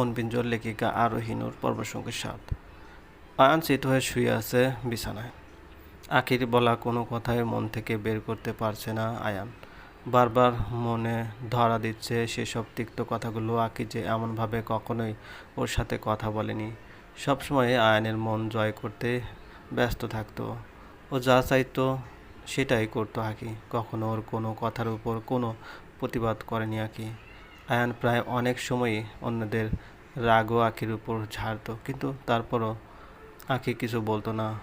মনপিঞ্জর লেখিকা আরোহিনুর পর্ব সংখ্যা সাত। আয়ান চিত হয়ে শুয়ে আছে বিছানায়। আখির বলা কোনো কথাই মন থেকে বের করতে পারছে না আয়ান। বারবার মনে ধরা দিচ্ছে সেসব তিক্ত কথাগুলো আকি যে এমনভাবে কখনোই ওর সাথে কথা বলেনি। সবসময় আয়ানের মন জয় করতে ব্যস্ত থাকতো। ও যা চাইতো সেটাই করতো আকি কখনো ওর কোনো কথার উপর কোনো প্রতিবাদ করেনি আকি আয়ান প্রায় অনেক সময়ই অন্যদের রাগ ও আখির উপর ঝাড়তো। কিন্তু তারপরও আখি কিছু বলতো না।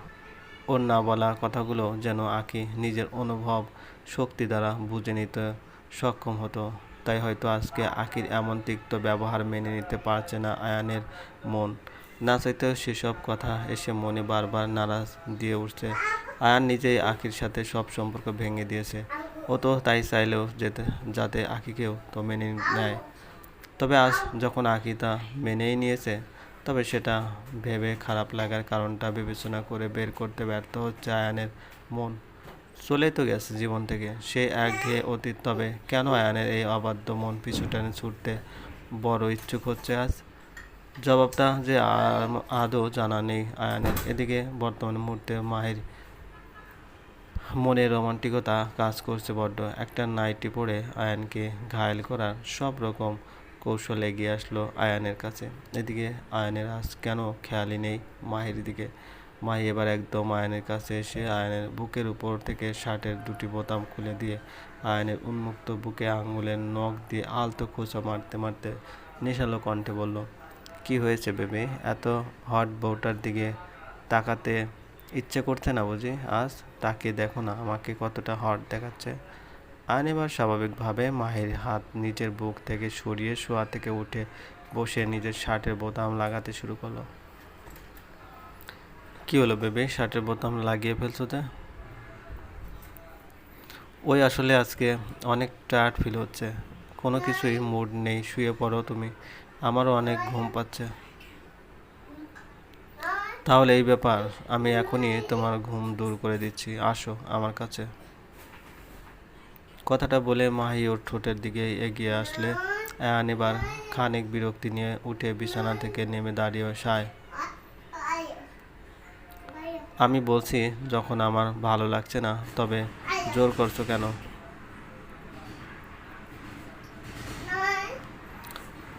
ওর না বলা কথাগুলো যেন আখি নিজের অনুভব শক্তি দ্বারা বুঝে নিতে সক্ষম হতো। তাই হয়তো আজকে আখির এমন তিক্ত ব্যবহার মেনে নিতে পারছে না আয়ানের মন। না চাইতেও সেসব কথা এসে মনে বারবার নারাজ দিয়ে উঠছে। আয়ান নিজেই আখির সাথে সব সম্পর্ক ভেঙে দিয়েছে। ও তো তাই চাইলেও যেতে, যাতে আখিকেও তো মেনে নেয়। তবে আজ যখন আঁকি তা মেনেই নিয়েছে, তবে সেটা ভেবে খারাপ লাগার কারণটা বিবেচনা করে বের করতে ব্যর্থ হচ্ছে আয়ানের মন। চলেই তো গেছে জীবন থেকে। সে একঘেয়ে অতীত, তবে কেন আয়ানের এই অবাধ্য মন পিছু টেনে ছুটতে বড় ইচ্ছুক হচ্ছে আজ? জবাবটা যে আদৌ জানা নেই আয়ানের। এদিকে বর্তমান মুহূর্তে মাহির মনে রোমান্টিকতা কাজ করছে বড্ড। একটা নাইটি পরে আয়ানকে ঘায়েল করার সব রকম কৌশল এগিয়ে আসলো আয়ানের কাছে। এদিকে আয়ানের আজ কেন খেয়ালই নেই মাহির দিকে। মাহি এবার একদম আয়নের কাছে এসে আয়নের বুকের উপর থেকে শার্টের দুটি বোতাম খুলে দিয়ে আয়নের উন্মুক্ত বুকে আঙুলের নখ দিয়ে আলতো খোঁচা মারতে মারতে নেশালো কণ্ঠে বলল, কি হয়েছে বেবি? এত হট বউটার দিকে তাকাতে ইচ্ছে করছে না বুঝি। আজ তাকে দেখো না, আমাকে কতটা হট দেখাচ্ছে। আয়ন এবার স্বাভাবিকভাবে মাহির হাত নিজের বুক থেকে সরিয়ে শোয়া থেকে উঠে বসে নিজের শার্টের বোতাম লাগাতে শুরু করল। কি হলো বেবি, শার্টের বোতাম লাগিয়ে ফেলছো তো? ওই আসলে আজকে অনেক টায়ার্ড ফিল হচ্ছে। কোনো কিছুই মুড নেই, শুয়ে পড়ো তুমি। আমারও অনেক ঘুম পাচ্ছে। তাহলে এই ব্যাপার, আমি এখনই তোমার ঘুম দূর করে দিচ্ছি। আসো আমার কাছে। কথাটা বলে মাহি ওর ঠোঁটের দিকে এগিয়ে আসলে। এবার খানিক বিরক্তি নিয়ে উঠে বিছানা থেকে নেমে দাঁড়িয়ে সায়। আমি বলছি, যখন আমার ভালো লাগছে না, তবে জোর করছ কেন?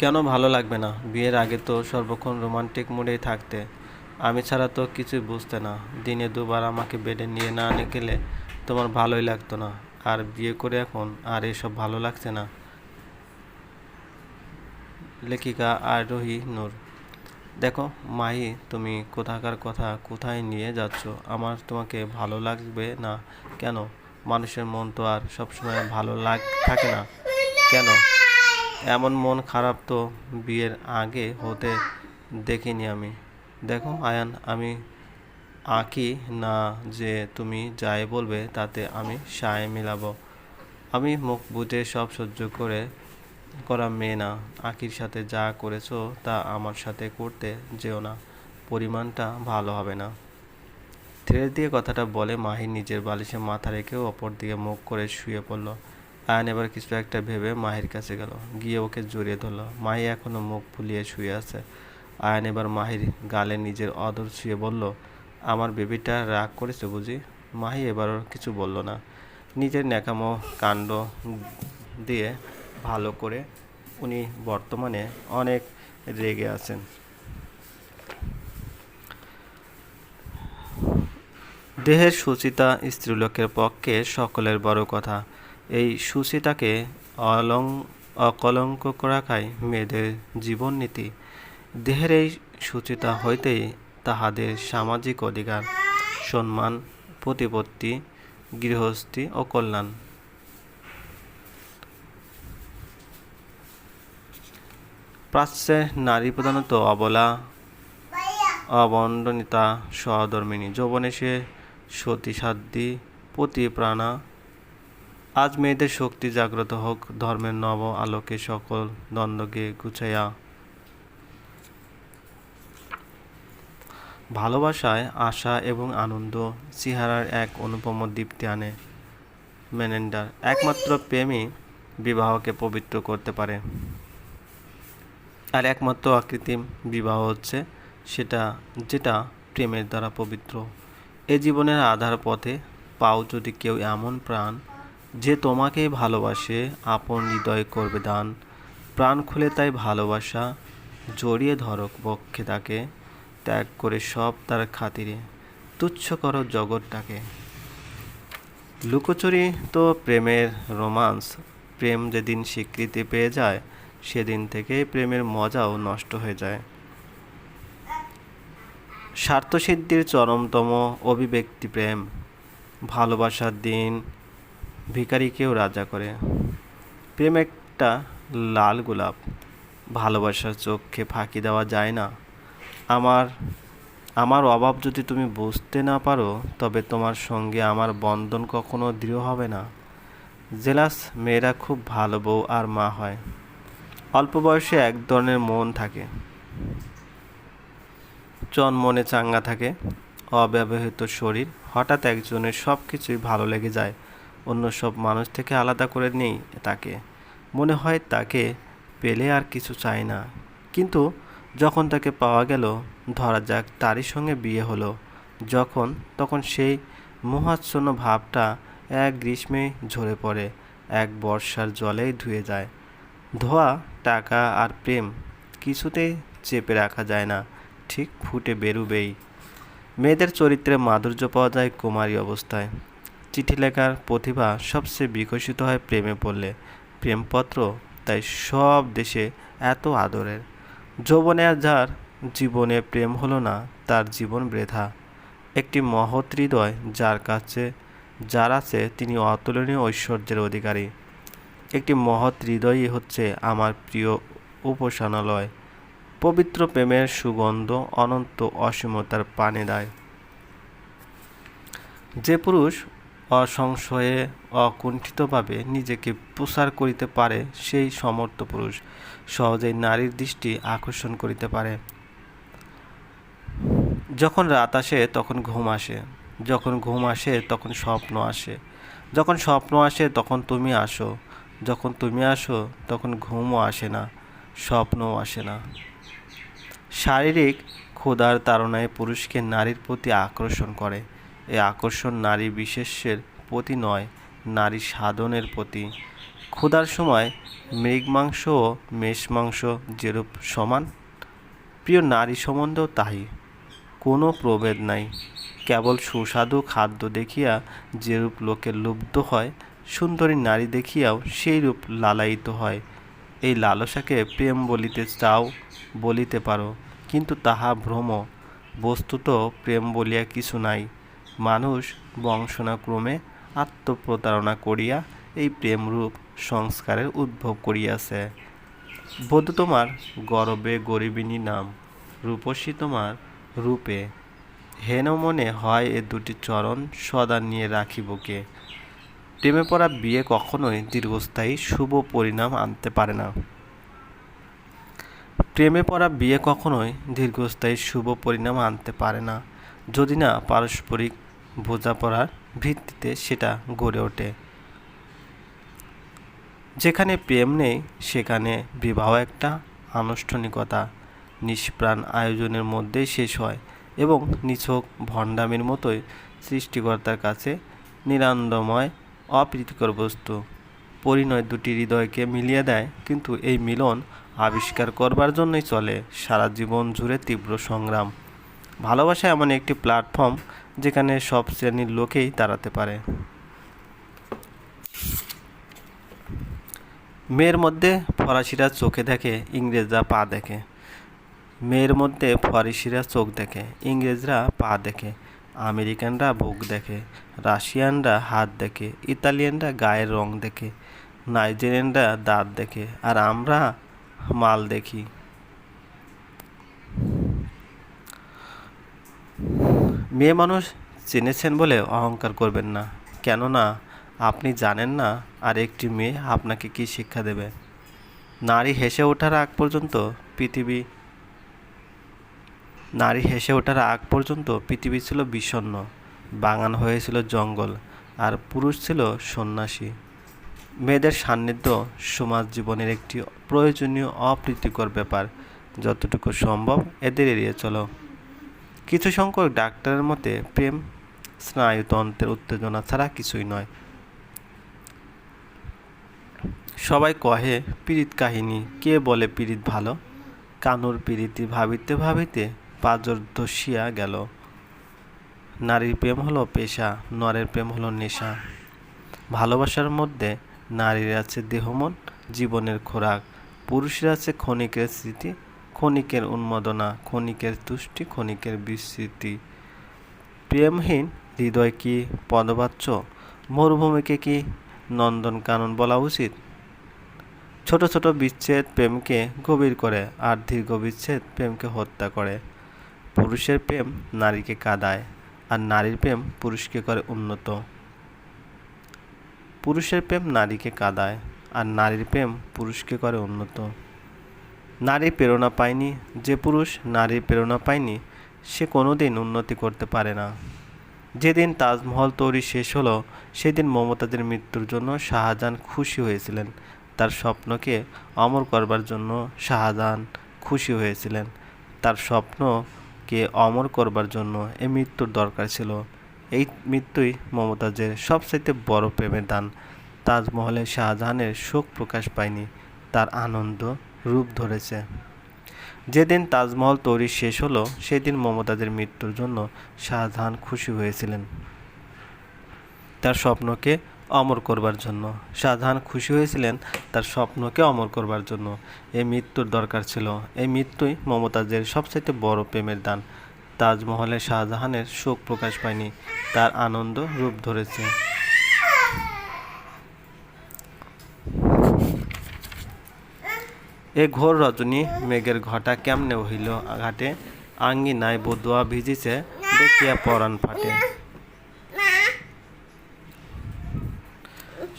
কেন ভালো লাগবে না? বিয়ের আগে তো সর্বক্ষণ রোমান্টিক মুডেই থাকতে। আমি ছাড়া তো কিছুই বুঝতে না। দিনে দুবার আমাকে বেডে নিয়ে না আনে গেলে তোমার ভালোই লাগতো না। আর বিয়ে করে এখন আর এসব ভালো লাগছে না। লেখিকা আর আরোহী নূর, দেখো মাহি, তুমি কোথাকার কথা কোথায় নিয়ে যাচ্ছ? আমার তোমাকে ভালো লাগবে না কেন? মানুষের মন তো আর সবসময় ভালো লাগ, থাকে না। কেন? এমন মন খারাপ তো বিয়ের আগে হতে দেখিনি আমি। দেখো, আয়ান, আমি আঁকি না যে তুমি যাই বলবে তাতে আমি সায় মিলাবো। আমি মুখ বুঝে সব সহ্য করে, করা মেয়ে না। আঁকির সাথে যা করেছ তা আমার সাথে করতে যেও না। পরিমাণটা ভালো হবে না। ধীরে দিয়ে কথাটা বলে মাহি নিজের বালিশে মাথা রেখেও অপর দিকে মুখ করে শুয়ে পড়ল। আয়ন এবার কিছু একটা ভেবে মাহির কাছে গেল। গিয়ে ওকে জড়িয়ে ধরলো। মাহি এখনও মুখ ফুলিয়ে শুয়ে আছে। আয়ন এবার মাহির গালে নিজের অদর শুয়ে বলল, আমার বেবিটা রাগ করেছে বুঝি? মাহি এবার কিছু বলল না। নিজের ন্যাকামো কাণ্ড দিয়ে ভালো করে উনি বর্তমানে অনেক রেগে আছেন। দেহের সুচিতা স্ত্রীলোকের পক্ষে সকলের বড় কথা। এই সুচিতাকে অলং, অকলঙ্ক রাখাই মেয়েদের জীবন নীতি দেহের এই সুচিতা হইতেই তাহাদের সামাজিক অধিকার, সম্মান, প্রতিপত্তি, গৃহস্থী ও কল্যাণ। প্রাচ্যে নারী প্রধানত অবলা অবণ্ডনিতা সহধর্মিনী যৌবনে সে সতীসাধ্যী প্রতিপ্রাণা আজ মেয়েদের শক্তি জাগ্রত হোক, ধর্মের নব আলোকে সকল দ্বন্দ্বকে গুছাইয়া ভালোবাসায় আশা এবং আনন্দ চেহারার এক অনুপম দীপ্তি আনে মেনেন্ডার। একমাত্র প্রেমই বিবাহকে পবিত্র করতে পারে। আর একমাত্র অকৃত্রিম বিবাহ হচ্ছে সেটা যেটা প্রেমের দ্বারা পবিত্র। এ জীবনের আধার পথে পাও যদি কেউ এমন প্রাণ যে তোমাকেই ভালোবাসে, আপন হৃদয় করবে দান। প্রাণ খুলে তাই ভালোবাসা জড়িয়ে ধরক পক্ষে তাকে। ত্যাগ করে সব তার খাতিরে তুচ্ছ করো জগৎটাকে। লুকোচুরি তো প্রেমের রোমান্স। প্রেম যেদিন স্বীকৃতি পেয়ে যায়, সেদিন থেকেই প্রেমের মজাও নষ্ট হয়ে যায়। স্বার্থসিদ্ধির চরমতম অভিব্যক্তি প্রেম। ভালোবাসার দিন ভিখারিকেও রাজা করে। প্রেম একটা লাল গোলাপ। ভালোবাসার চোখে ফাঁকি দেওয়া যায় না। আমার আমার অভাব যদি তুমি বুঝতে না পারো, তবে তোমার সঙ্গে আমার বন্ধন কখনো দৃঢ় হবে না। জেলাস মেয়েরা খুব ভালো বউ আর মা হয়। অল্প বয়সে এক ধরনের মন থাকে। চন মনে চাঙ্গা থাকে। অব্যবহৃত শরীর। হঠাৎ একজনের সব কিছুই ভালো লেগে যায়। অন্য সব মানুষ থেকে আলাদা করে নেই তাকে। মনে হয় তাকে পেলে আর কিছু চাই না। কিন্তু যখন তাকে পাওয়া গেল, ধরা যাক তারই সঙ্গে বিয়ে হলো, যখন তখন সেই মোহাচ্ছন্ন ভাবটা এক গ্রীষ্মে ঝরে পড়ে, এক বর্ষার জলেই ধুয়ে যায়। ধোয়া, টাকা আর প্রেম কিছুতেই চেপে রাখা যায় না, ঠিক ফুটে বেরুবেই। মেয়েদের চরিত্রে মাধুর্য পাওয়া যায় কুমারী অবস্থায়। চিঠি লেখার প্রতিভা সবচেয়ে বিকশিত হয় প্রেমে পড়লে। প্রেমপত্র তাই সব দেশে এত আদরের। যৌবনে যার জীবনে প্রেম হলো না, তার জীবন বৃথা। একটি মহৎ হৃদয় যার কাছে যার আছে, তিনি অতুলনীয় ঐশ্বর্যের অধিকারী। একটি মহৎ হৃদয়ই হচ্ছে আমার প্রিয় উপাসনালয়। পবিত্র প্রেমের সুগন্ধ অনন্ত অসীমতার পানে দেয়। যে পুরুষ অসংশয়ে অকুণ্ঠিতভাবে নিজেকে প্রসার করিতে পারে সেই সমর্থ পুরুষ। সহজেই নারীর দৃষ্টি আকর্ষণ করিতে পারে। যখন রাত আসে, তখন ঘুম আসে। যখন ঘুম আসে, তখন স্বপ্ন আসে। যখন স্বপ্ন আসে, তখন তুমি আসো। যখন তুমি আসো, তখন ঘুমও আসে না, স্বপ্নও আসে না। শারীরিক ক্ষুধার তাড়নায় পুরুষকে নারীর প্রতি আকর্ষণ করে। এই আকর্ষণ নারী বিশেষের প্রতি নয়, নারী সাধনের প্রতি। ক্ষুধার সময় মৃগ মাংস ও মেষ মাংস যেরূপ সমান, প্রিয় নারী সম্বন্ধেও তাই। কোনো প্রভেদ নাই। কেবল সুস্বাদু খাদ্য দেখিয়া যেরূপ লোকে লুব্ধ হয়, সুন্দরী নারী দেখিয়াও সেই রূপ লালায়িত হয়। এই লালসাকে প্রেম বলিতে চাও, বলিতে পারো, কিন্তু তাহা ভ্রম। বস্তুত প্রেম বলিয়া কিছু নাই। মানুষ বংশনাক্রমে আত্মপ্রতারণা করিয়া এই প্রেমরূপ সংস্কারের উদ্ভব করিয়াছে। বধূ তোমার গরবে গরিবিনী নাম, রূপসী তোমার রূপে। হেন মনে হয় এ দুটি চরণ সদা নিয়ে রাখিবকে প্রেমে পড়া বিয়ে কখনোই দীর্ঘস্থায়ী শুভ পরিণাম আনতে পারে না। প্রেমে পড়া বিয়ে কখনোই দীর্ঘস্থায়ী শুভ পরিণাম আনতে পারে না। যদি না পারস্পরিক বোঝাপড়ার ভিত্তিতে সেটা গড়ে ওঠে। যেখানে প্রেম নেই, সেখানে বিবাহ একটা আনুষ্ঠানিকতা। নিষ্প্রাণ আয়োজনের মধ্যেই শেষ হয় এবং নিছক ভণ্ডামির মতোই সৃষ্টিকর্তার কাছে নিরানন্দময়, অপ্রীতিকর বস্তু। পরিণয় দুটি হৃদয়কে মিলিয়ে দেয়, কিন্তু এই মিলন আবিষ্কার করবার জন্যই চলে। সারা জীবন জুড়ে তীব্র সংগ্রাম। ভালোবাসা এমন একটি প্ল্যাটফর্ম যেখানে সব শ্রেণির লোকেই দাঁড়াতে পারে। মেয়ের মধ্যে ফরাসিরা চোখে দেখে, ইংরেজরা পা দেখে। মেয়ের মধ্যে ফরাসিরা চোখ দেখে, ইংরেজরা পা দেখে, আমেরিকানরা বুক দেখে, রাশিয়ানরা হাত দেখে, ইতালিয়ানরা গায়ের রং দেখে, নাইজেরিয়ানরা দাঁত দেখে, আর আমরা মাল দেখি। মেয়ে মানুষ চিনেছেন বলে অহংকার করবেন না। কেননা, আপনি জানেন না আর একটি মেয়ে আপনাকে কি শিক্ষা দেবে। নারী হেসে ওঠার আগ পর্যন্ত পৃথিবী, নারী হেসে ওঠার আগ পর্যন্ত পৃথিবী ছিল বিষণ্ণ। বাগান হয়েছিল জঙ্গল আর পুরুষ ছিল সন্ন্যাসী। মেয়েদের সান্নিধ্য সমাজ জীবনের একটি প্রয়োজনীয় অপ্রীতিকর ব্যাপার। যতটুকু সম্ভব এদের এড়িয়ে চলো। কিছু সংখ্যক ডাক্তারের মতে প্রেম স্নায়ুতন্ত্রের উত্তেজনা ছাড়া কিছুই নয়। সবাই কহে, পীড়িত কাহিনী, কে বলে পীড়িত ভালো? কানুর পীড়িতি ভাবিতে ভাবিতে পাজর ধসিয়া গেল। নারীর প্রেম হলো পেশা, নরের প্রেম হলো নেশা। ভালোবাসার মধ্যে নারীর আছে দেহমন, জীবনের খোরাক, পুরুষের আছে ক্ষণিকের স্মৃতি ক্ষণিকের উন্মাদনা, ক্ষণিকের তুষ্টি, ক্ষণিকের বিস্মৃতি প্রেমহীন হৃদয় কি পদবাচ্য? মরুভূমিকে কি নন্দন কানন বলা উচিত? ছোট ছোট বিচ্ছেদ প্রেমকে গভীর করে, আর দীর্ঘ বিচ্ছেদ প্রেমকে হত্যা করে। পুরুষের প্রেম নারীকে কাদায়, আর নারীর প্রেম পুরুষকে করে উন্নত। পুরুষের প্রেম নারীকে কাদায়, আর নারীর প্রেম পুরুষকে করে উন্নত। নারী প্রেরণা পায়নি, যে পুরুষ নারীর প্রেরণা পায়নি, সে কোনোদিন উন্নতি করতে পারে না। যেদিন তাজমহল তৈরি শেষ হলো, সেদিন মমতাজের মৃত্যুর জন্য শাহজাহান খুশি হয়েছিলেন। তার স্বপ্নকে অমর করবার জন্য শাহজাহান খুশি হয়েছিলেন। তার স্বপ্নকে অমর করবার জন্য এই মৃত্যুর দরকার ছিল। এই মৃত্যুই মমতাজের সবচাইতে বড় প্রেমের দান। তাজমহলে শাহজাহানের শোক প্রকাশ পায়নি, তার আনন্দ রূপ ধরেছে। যেদিন তাজমহল তৈরি শেষ হলো, সেদিন মমতাজের মৃত্যুর জন্য শাহজাহান খুশি হয়েছিলেন। তার স্বপ্নকে অমর করবার জন্য। শাহজাহান খুশি হয়েছিলেন তার স্বপ্নকে অমর করবার জন্য। এই মৃত্যুর দরকার ছিল। এই মৃত্যুই মমতাজের সবচাইতে বড় প্রেমের দান। তাজমহলে শাহজাহানের শোক প্রকাশ পায়নি, তার আনন্দ রূপ ধরেছে। এ ঘোর রজনী, মেঘের ঘটা কেমনে হইল ঘাটে আঙ্গিনায় বদুয়া ভিজিছে, দেখিয়া পরাণ ফাটে।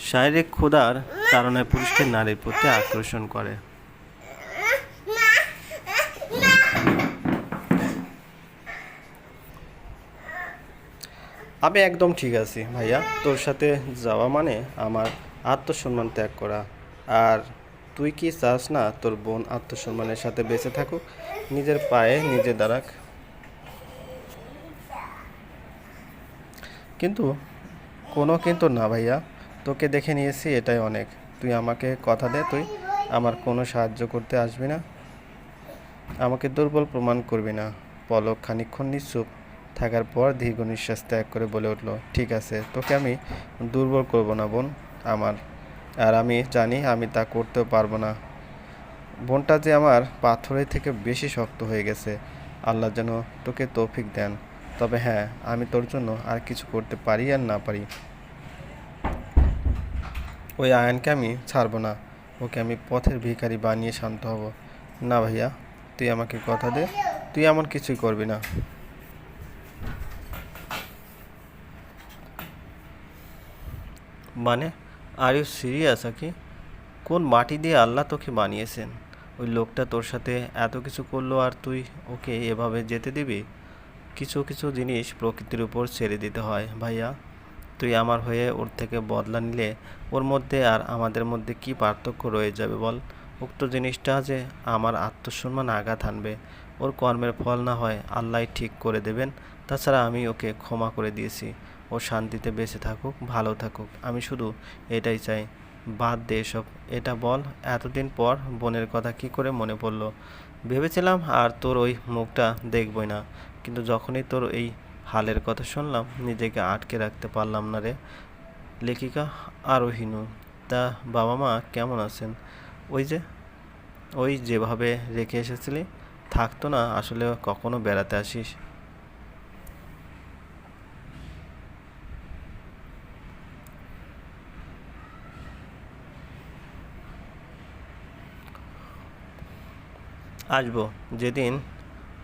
শারীরিক ক্ষুধার কারণে পুরুষকে নারীর প্রতি আকর্ষণ করে। আমি একদম ঠিক আছি ভাইয়া। তোর সাথে যাওয়া মানে আমার আত্মসম্মান ত্যাগ করা। আর তুই কি চাস না তোর বোন আত্মসম্মানের সাথে বেঁচে থাকুক? নিজের পায়ে নিজে দাঁড়াক। কিন্তু, কোনো কিন্তু না ভাইয়া। তোকে দেখে নিয়েছি, এটাই অনেক। তুই আমাকে কথা দে, তুই আমার কোনো সাহায্য করতে আসবি না। আমাকে দুর্বল প্রমাণ করবি না। পলক খানিক্ষণ নিশ্চুপ থাকার পর দীর্ঘ নিঃশ্বাস ত্যাগ করে বলে উঠল, ঠিক আছে, তোকে আমি দুর্বল করব না বোন, আমার আর আমি জানি আমি তা করতেও পারব না। বোনটা যে আমার পাথরের থেকে বেশি শক্ত হয়ে গেছে, আল্লাহ যেন তোকে তৌফিক দেন। তবে হ্যাঁ আমি তোর জন্য আর কিছু করতে পারি আর না পারি। ওই আয়নকে আমি ছাড়বো না। ওকে আমি পথের ভিখারি বানিয়ে শান্ত হব। না ভাইয়া, তুই আমাকে কথা দে। তুই এমন কিছুই করবি না। মানে? আর ইউ সিরিয়াস কি কোন মাটি দিয়ে আল্লাহ তোকে বানিয়েছেন? ওই লোকটা তোর সাথে এত কিছু করল আর তুই ওকে এভাবে যেতে দিবি? কিছু কিছু জিনিস প্রকৃতির উপর ছেড়ে দিতে হয়, ভাইয়া। তুই আমার হয়ে ওর থেকে বদলা নিলে ওর মধ্যে আর আমাদের মধ্যে কি পার্থক্য রয়ে যাবে বল? উক্ত জিনিসটা যে আমার আত্মসম্মান আঘাত আনবে ওর কর্মের ফল না হয় আল্লাহ ঠিক করে দেবেন। তাছাড়া আমি ওকে ক্ষমা করে দিয়েছি। ও শান্তিতে বেঁচে থাকুক, ভালো থাকুক। আমি শুধু এটাই চাই। বাদ দে এসব। এটা বল, এতদিন পর বোনের কথা কি করে মনে পড়ল? ভেবেছিলাম আর তোর ওই মুখটা দেখবই না। কিন্তু যখনই তোর এই হালের কথা শুনলাম, নিজেকে আটকে রাখতে পারলাম না রে। লেখিকা আরোহিনু, তা বাবা মা কেমন আছেন? ওই যে, ওই যেভাবে রেখে এসেছিলি, থাকতো না আসলে কখনো বেড়াতে আসিস? আসব, যেদিন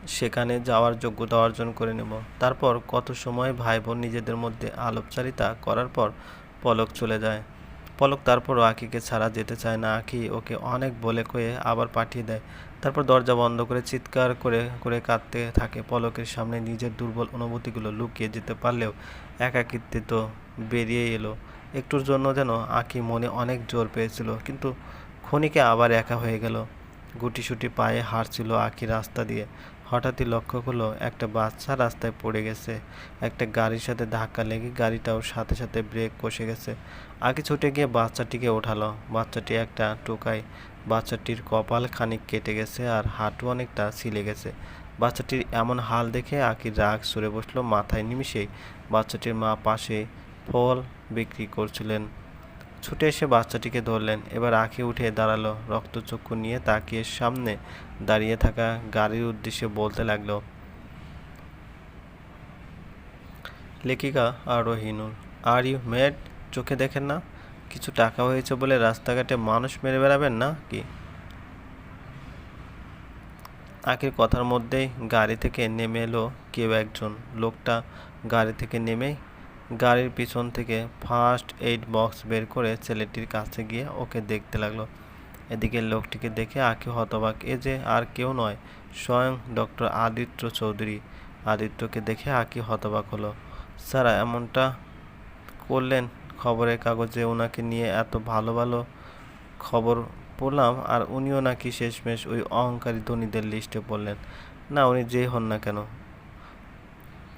সেখানে যাওয়ার যোগ্যতা অর্জন করে নেব। তারপর কত সময় ভাই বোন নিজেদের মধ্যে আলোপচারিতা করার পর পলক চলে যায়। পলক তারপরও আঁকিকে ছাড়া যেতে চায় না। আঁকি ওকে অনেক বলে কয়ে আবার পাঠিয়ে দেয়। তারপর দরজা বন্ধ করে চিৎকার করে করে কাঁদতে থাকে। পলকের সামনে নিজের দুর্বল অনুভূতিগুলো লুকিয়ে যেতে পারলেও একাকিত্বে তো বেরিয়ে এলো। একটুর জন্য যেন আঁকি মনে অনেক জোর পেয়েছিল, কিন্তু খনিকে আবার একা হয়ে গেল। গুটিসুটি পায়ে হাঁটছিল আঁকি রাস্তা দিয়ে। হঠাৎই লক্ষ্য করল, একটা বাচ্চা রাস্তায় পড়ে গেছে। একটা গাড়ির সাথে ধাক্কা লেগে গাড়িটাও সাথে সাথে ব্রেক কষে গেছে। আগে ছুটে গিয়ে বাচ্চাটিকে ওঠালো। বাচ্চাটি একটা টোকায়। বাচ্চাটির কপাল খানিক কেটে গেছে আর হাঁটু অনেকটা ছিলে গেছে। বাচ্চাটির এমন হাল দেখে আকির রাগ সরে বসল মাথায় নিমিষেই। বাচ্চাটির মা পাশে ফল বিক্রি করছিলেন। ছুটে এসে বাচ্চাটিকে ধরলেন। এবার আঁখি উঠে দাঁড়াল রক্তচক্ষু নিয়ে তাকিয়ে সামনে দাঁড়িয়ে থাকা গাড়ির উদ্দেশ্যে বলতে লাগল, লেখিকা আরোহিনুর আর ইউ মেড চোখে দেখেন না? কিছু টাকা হয়েছে বলে রাস্তাঘাটে মানুষ মেরে বেড়াবেন না কি? আখির কথার মধ্যেই গাড়ি থেকে নেমে এলো কেউ একজন। লোকটা গাড়ি থেকে নেমেই গাড়ির পিছন থেকে ফার্স্ট এইড বক্স বের করে ছেলেটির কাছে গিয়ে ওকে দেখতে লাগল। এদিকে লোকটিকে দেখে আঁকি হতবাক। এ যে আর কেউ নয়, স্বয়ং ডক্টর আদিত্য চৌধুরী। আদিত্যকে দেখে আঁকি হতবাক হলো। স্যার, এমনটা করলেন? খবরের কাগজে ওনাকে নিয়ে এত ভালো ভালো খবর পড়লাম আর উনিও নাকি শেষমেশ ওই অহংকারী ধনীদের লিস্টে পড়লেন। না, উনি যেই হন না কেন?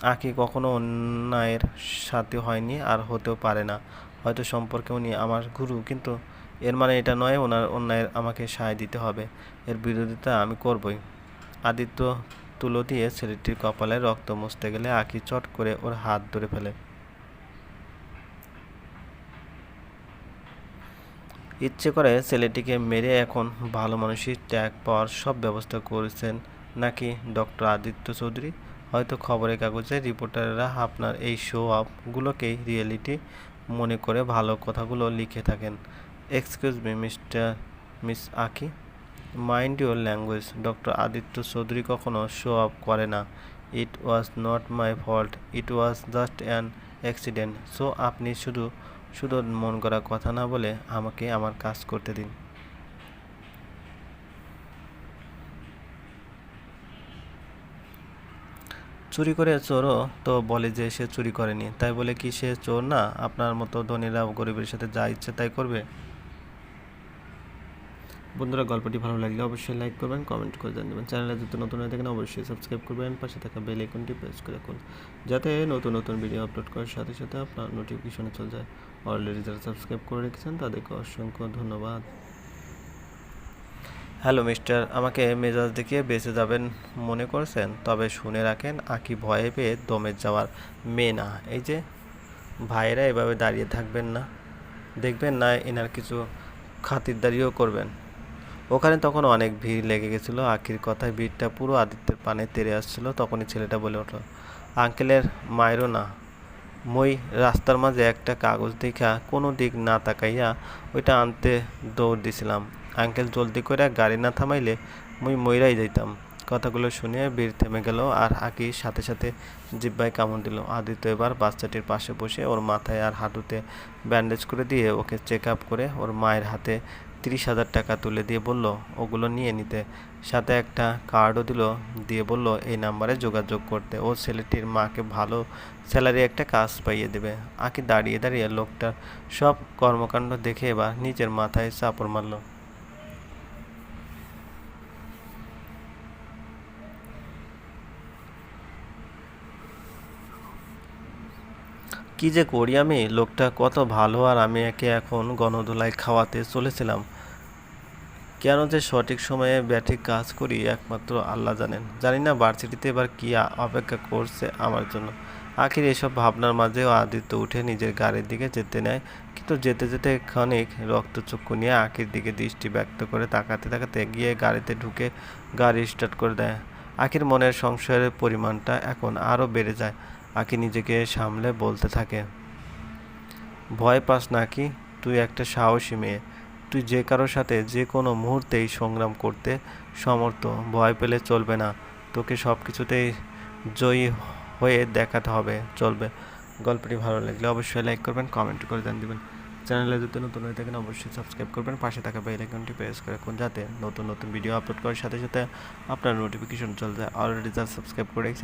আঁকি কখনো অন্যায়ের সাথে হয়নি আর হতেও পারে না। হয়তো সম্পর্কে উনি আমার গুরু, কিন্তু এর মানে এটা নয় ওনার অন্যায়ের আমাকে সায় দিতে হবে। এর বিরোধিতা আমি করবই। আদিত্য তুলো দিয়ে ছেলেটির কপালে রক্ত মুছতে গেলে আঁকি চট করে ওর হাত ধরে ফেলে। ইচ্ছে করে ছেলেটিকে মেরে এখন ভালো মানুষই ট্যাগ পাওয়ার সব ব্যবস্থা করেছেন নাকি ডক্টর আদিত্য চৌধুরী? হয়তো খবরের কাগজে রিপোর্টাররা আপনার এই শো আপগুলোকেই রিয়েলিটি মনে করে ভালো কথাগুলো লিখে থাকেন। Excuse me mister miss Aki. Mind your language doctor Aditya Chowdhury কখনো শো আপ করে না। It was not my fault it was just an accident so আপনি শুধু শুধু মন করা কথা না বলে আমাকে আমার কাজ করতে দিন। চুরি করে চোরও তো বলে যে সে চুরি করেনি। তাই বলে কি সে চোর না? আপনার মতো ধনীরা গরিবের সাথে যা ইচ্ছে তাই করবে। বন্ধুরা, গল্পটি ভালো লাগলে অবশ্যই লাইক করবেন, কমেন্ট করে জানাবেন। চ্যানেলে যদি নতুন হয়ে থাকেন, অবশ্যই সাবস্ক্রাইব করবেন। পাশে থাকা বেল আইকনটি প্রেস করে রাখুন, যাতে নতুন নতুন ভিডিও আপলোড করার সাথে সাথে আপনার নোটিফিকেশনে চলে যায়। অলরেডি যারা সাবস্ক্রাইব করে রেখেছেন, তাদেরকে অসংখ্য ধন্যবাদ। Hello, mister. আমাকে মেজাজ দেখিয়ে বেঁচে যাবেন মনে করছেন? তবে শুনে রাখেন, আঁকি ভয়ে পেয়ে দমে যাওয়ার মেয়ে না। এই যে ভাইরা এভাবে দাঁড়িয়ে থাকবেন না। দেখবেন না এনার কিছু খাতিরদারিও করবেন। ওখানে তখন অনেক ভিড় লেগে গেছিল। আখির কথায় ভিড়টা পুরো আদিত্যের পানে তেরে আসছিল। তখনই ছেলেটা বলে উঠল, আঙ্কেলের মায়েরও না। মই রাস্তার মাঝে একটা কাগজ দেখা কোনো দিক না তাকাইয়া ওইটা আনতে দৌড় দিছিলাম। আঙ্কেল জলদি করে গাড়ি না থামাইলে মুই মইরাই যাইতাম। কথাগুলো শুনে বীর থেমে গেল আর আকি সাথে সাথে জিব্বায় কামড় দিল। আদিত্য এবার বাচ্চাটির পাশে বসে ওর মাথায় আর হাঁটুতে ব্যান্ডেজ করে দিয়ে ওকে চেক আপ করে ওর মায়ের হাতে তিরিশ হাজার টাকা তুলে দিয়ে বলল, ওগুলো নিয়ে নিতে। সাথে একটা কার্ডও দিল, দিয়ে বলল, এই নাম্বারে যোগাযোগ করতে। ও ছেলেটির মাকে ভালো স্যালারি একটা কাজ পাইয়ে দেবে। আকি দাঁড়িয়ে দাঁড়িয়ে লোকটার সব কর্মকাণ্ড দেখে এবার নিজের মাথায় চাপড় মারল। কি যে করি আমি? লোকটা কত ভালো আর আমি একে এখন গণদোলায় খাওয়াতে চলেছিলাম। কেন যে সঠিক সময়ে ব্যাটিক কাজ করি একমাত্র আল্লাহ জানেন। জানি না ভার্সিটিতে এবার কী অপেক্ষা করছে আমার জন্য। আখির এসব ভাবনার মাঝেও আদিত্য উঠে নিজের গাড়ির দিকে যেতে নেয়। কিন্তু যেতে যেতে ক্ষণিক রক্তচক্ষু নিয়ে আখির দিকে দৃষ্টি ব্যক্ত করে তাকাতে তাকাতে গিয়ে গাড়িতে ঢুকে গাড়ি স্টার্ট করে দেয়। আখির মনের সংশয়ের পরিমাণটা এখন আরও বেড়ে যায়। আকি নিজেকে সামলে বলতে থাকে। ভয় পাস নাকি তুই একটা সাহসী মেয়ে। তুই যে কারোর সাথে যে কোনো মুহূর্তেই সংগ্রাম করতে সমর্থ। ভয় পেলে চলবে না। তোকে সব কিছুতেই জয়ী হয়ে দেখাতে হবে। চলবে। গল্পটি ভালো লাগলে অবশ্যই লাইক করবেন কমেন্ট করে জান দিবেন। চ্যানেলে যদি নতুন হয়ে থাকেন, অবশ্যই সাবস্ক্রাইব করবেন। পাশে থাকা বেল আইকনটি প্রেস করে রাখুন যাতে নতুন নতুন ভিডিও আপলোড করার সাথে সাথে আপনার নোটিফিকেশন চলে যায়। অলরেডি যারা সাবস্ক্রাইব করে রেখেছেন